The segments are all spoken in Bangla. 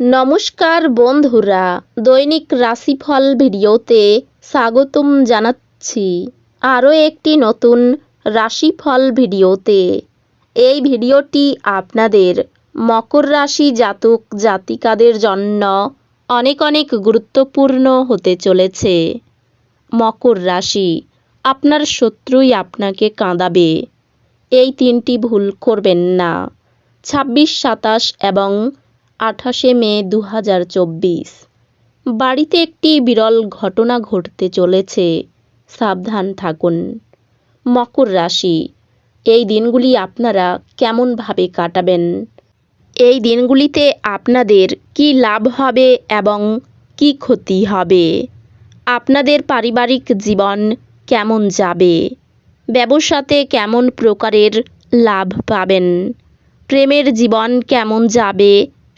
নমস্কার বন্ধুরা, দৈনিক রাশিফল ভিডিওতে স্বাগতম জানাচ্ছি। আরও একটি নতুন রাশিফল ভিডিওতে। এই ভিডিওটি আপনাদের মকর রাশি জাতক জাতিকাদের জন্য অনেক অনেক গুরুত্বপূর্ণ হতে চলেছে। মকর রাশি, আপনার শত্রুই আপনাকে কাঁদাবে। এই তিনটি ভুল করবেন না। ছাব্বিশ, সাতাশ এবং আঠাশে মে দু হাজার চব্বিশ। বাড়িতে একটি বিরল ঘটনা ঘটতে চলেছে, সাবধান থাকুন। মকর রাশি, এই দিনগুলি আপনারা কেমনভাবে কাটাবেন? এই দিনগুলিতে আপনাদের কি লাভ হবে এবং কি ক্ষতি হবে? আপনাদের পারিবারিক জীবন কেমন যাবে? ব্যবসাতে কেমন প্রকারের লাভ পাবেন? প্রেমের জীবন কেমন যাবে?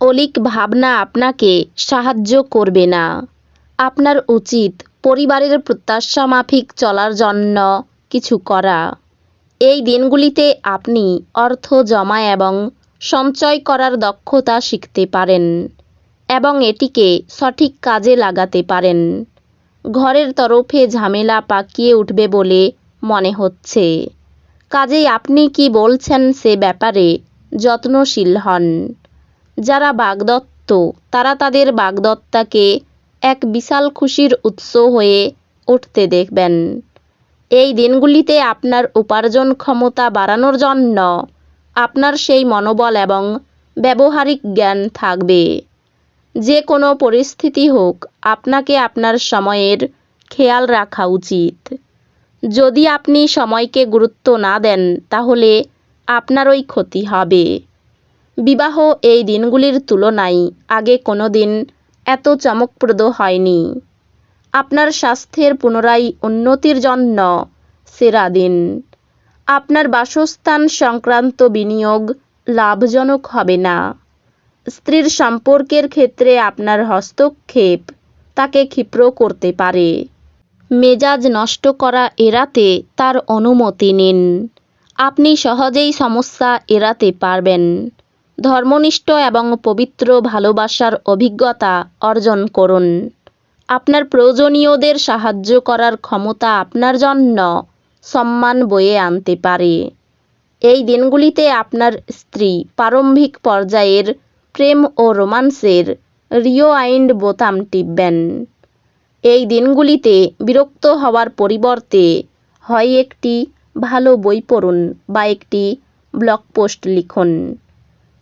অলিক ভাবনা আপনাকে সাহায্য করবে না। আপনার উচিত পরিবারের প্রত্যাশা মাফিক চলার জন্য কিছু করা। এই দিনগুলিতে আপনি অর্থ জমা এবং সঞ্চয় করার দক্ষতা শিখতে পারেন এবং এটিকে সঠিক কাজে লাগাতে পারেন। ঘরের তরফে ঝামেলা পাকিয়ে উঠবে বলে মনে হচ্ছে। কাজেই আপনি কি বলছেন সে ব্যাপারে যত্নশীল হন। যারা বাগদত্ত, তারা তাদের বাগদত্তাকে এক বিশাল খুশির উৎস হয়ে উঠতে দেখবেন। এই দিনগুলিতে আপনার উপার্জন ক্ষমতা বাড়ানোর জন্য আপনার সেই মনোবল এবং ব্যবহারিক জ্ঞান থাকবে। যে কোনো পরিস্থিতি হোক, আপনাকে আপনার সময়ের খেয়াল রাখা উচিত। যদি আপনি সময়কে গুরুত্ব না দেন, তাহলে আপনারই ক্ষতি হবে। বিবাহ এই দিনগুলির তুলনায় আগে কোনো দিন এত চমকপ্রদ হয়নি। আপনার স্বাস্থ্যের পুনরায় উন্নতির জন্য সেরা দিন। আপনার বাসস্থান সংক্রান্ত বিনিয়োগ লাভজনক হবে না। স্ত্রীর সম্পর্কের ক্ষেত্রে আপনার হস্তক্ষেপ তাকে ক্ষিপ্র করতে পারে। মেজাজ নষ্ট করা এড়াতে তার অনুমতি নিন। আপনি সহজেই সমস্যা এড়াতে পারবেন। ধর্মনিষ্ঠ এবং পবিত্র ভালোবাসার অভিজ্ঞতা অর্জন করুন। আপনার প্রয়োজনীয়দের সাহায্য করার ক্ষমতা আপনার জন্য সম্মান বয়ে আনতে পারে। এই দিনগুলিতে আপনার স্ত্রী প্রারম্ভিক পর্যায়ের প্রেম ও রোমান্সের রিওয়াইন্ড বোতাম টিপবেন। এই দিনগুলিতে বিরক্ত হওয়ার পরিবর্তে হয় একটি ভালো বই পড়ুন বা একটি ব্লগ পোস্ট লিখুন।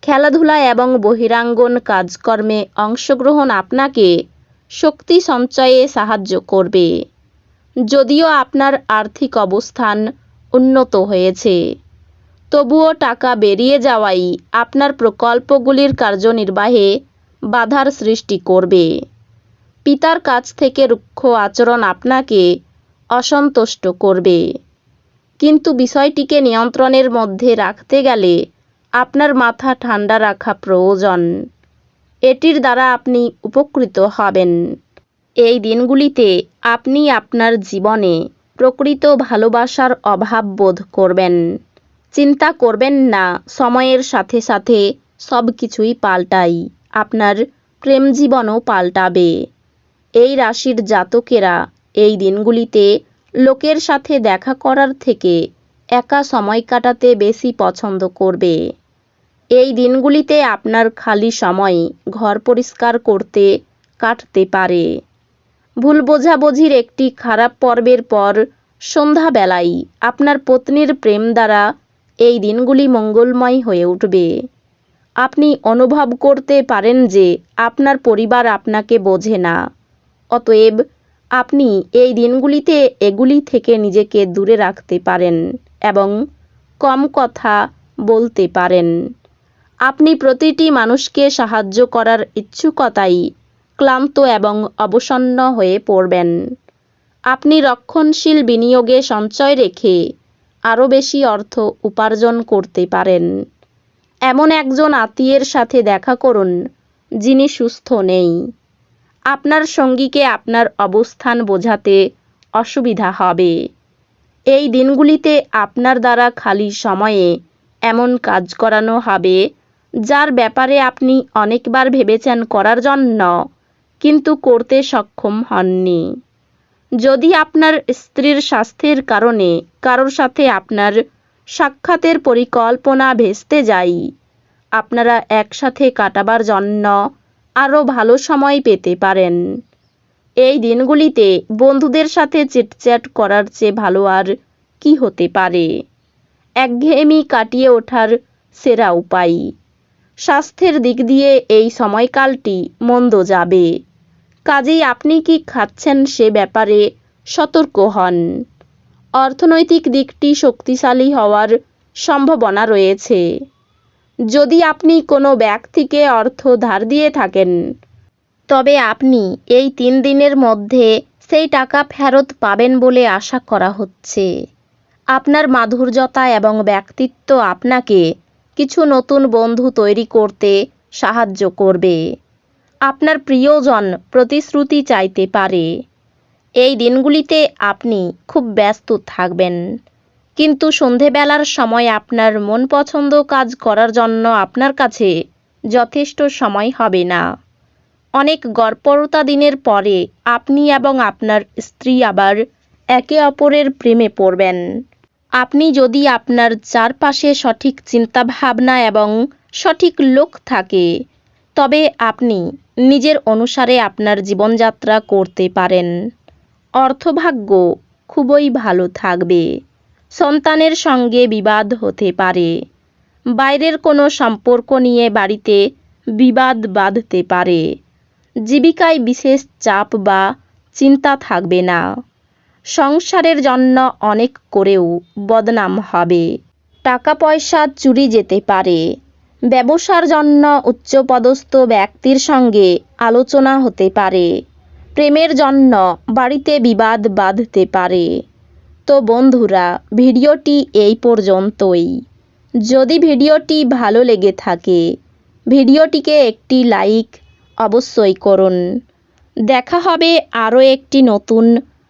খেলাধুলা এবং বহিরাঙ্গন কাজকর্মে অংশগ্রহণ আপনাকে শক্তি সঞ্চয়ে সাহায্য করবে। যদিও আপনার আর্থিক অবস্থান উন্নত হয়েছে, তবুও টাকা বেরিয়ে যাওয়াই আপনার প্রকল্পগুলির কার্যনির্বাহে বাধার সৃষ্টি করবে। পিতার কাছ থেকে রুক্ষ আচরণ আপনাকে অসন্তুষ্ট করবে। কিন্তু বিষয়টিকে নিয়ন্ত্রণের মধ্যে রাখতে গেলে আপনার মাথা ঠান্ডা রাখা প্রয়োজন। এটির দ্বারা আপনি উপকৃত হবেন। এই দিনগুলিতে আপনি আপনার জীবনে প্রকৃত ভালোবাসার অভাব বোধ করবেন। চিন্তা করবেন না, সময়ের সাথে সাথে সব কিছুই পাল্টাই, আপনার প্রেম জীবনও পাল্টাবে। এই রাশির জাতকেরা এই দিনগুলিতে লোকের সাথে দেখা করার থেকে একা সময় কাটাতে বেশি পছন্দ করবে। এই দিনগুলিতে আপনার খালি সময় ঘর পরিষ্কার করতে কাটতে পারে। ভুল বোঝাবুঝির একটি খারাপ পর্বের পর সন্ধ্যাবেলায় আপনার পত্নীর প্রেম দ্বারা এই দিনগুলি মঙ্গলময় হয়ে উঠবে। আপনি অনুভব করতে পারেন যে আপনার পরিবার আপনাকে বোঝে না। অতএব আপনি এই দিনগুলিতে এগুলি থেকে নিজেকে দূরে রাখতে পারেন এবং কম কথা বলতে পারেন। আপনি প্রতিটি মানুষকে সাহায্য করার ইচ্ছুকতাই ক্লান্ত এবং অবসন্ন হয়ে পড়বেন। আপনি রক্ষণশীল বিনিয়োগে সঞ্চয় রেখে আরও বেশি অর্থ উপার্জন করতে পারেন। এমন একজন আত্মীয়ের সাথে দেখা করুন, যিনি সুস্থ নেই। আপনার সঙ্গীকে আপনার অবস্থান বোঝাতে অসুবিধা হবে। এই দিনগুলিতে আপনার দ্বারা খালি সময়ে এমন কাজ করানো হবে যার ব্যাপারে আপনি অনেকবার ভেবেছেন করার জন্য, কিন্তু করতে সক্ষম হননি। যদি আপনার স্ত্রীর স্বাস্থ্যের কারণে কারোর সাথে আপনার সাক্ষাতের পরিকল্পনা ভেস্তে যায় আপনারা একসাথে কাটাবার জন্য আরও ভালো সময় পেতে পারেন। এই দিনগুলিতে বন্ধুদের সাথে চিটচ্যাট করার চেয়ে ভালো আর কি হতে পারে? একঘেয়েমি কাটিয়ে ওঠার সেরা উপায়। স্বাস্থ্যের দিক দিয়ে এই সময়কালটি মন্দ যাবে। কাজেই আপনি কি খাচ্ছেন সে ব্যাপারে সতর্ক হন। অর্থনৈতিক দিকটি শক্তিশালী হওয়ার সম্ভাবনা রয়েছে। যদি আপনি কোনো ব্যক্তিকে অর্থ ধার দিয়ে থাকেন, তবে আপনি এই তিন দিনের মধ্যে সেই টাকা ফেরত পাবেন বলে আশা করা হচ্ছে। আপনার মাধুর্যতা এবং ব্যক্তিত্ব আপনাকে কিছু নতুন বন্ধু তৈরি করতে সাহায্য করবে। আপনার প্রিয়জন প্রতিশ্রুতি চাইতে পারে। এই দিনগুলিতে আপনি খুব ব্যস্ত থাকবেন। কিন্তু সন্ধেবেলার সময় আপনার মন পছন্দ কাজ করার জন্য আপনার কাছে যথেষ্ট সময় হবে না। অনেক গড়পরতা দিনের পরে আপনি এবং আপনার স্ত্রী আবার একে অপরের প্রেমে পড়বেন। আপনি যদি আপনার চারপাশে সঠিক চিন্তাভাবনা এবং সঠিক লোক থাকে, তবে আপনি নিজের অনুসারে আপনার জীবনযাত্রা করতে পারেন। অর্থভাগ্য খুবই ভালো থাকবে। সন্তানের সঙ্গে বিবাদ হতে পারে। বাইরের কোনো সম্পর্ক নিয়ে বাড়িতে বিবাদ বাঁধতে পারে। জীবিকায় বিশেষ চাপ বা চিন্তা থাকবে না। সংসারের জন্য অনেক করেও বদনাম হবে। টাকা পয়সা চুরি যেতে পারে। ব্যবসার জন্য উচ্চপদস্থ ব্যক্তির সঙ্গে আলোচনা হতে পারে। প্রেমের জন্য বাড়িতে বিবাদ বাঁধতে পারে। তো বন্ধুরা, ভিডিওটি এই পর্যন্তই। যদি ভিডিওটি ভালো লেগে থাকে, ভিডিওটিকে একটি লাইক অবশ্যই করুন। দেখা হবে আরও একটি নতুন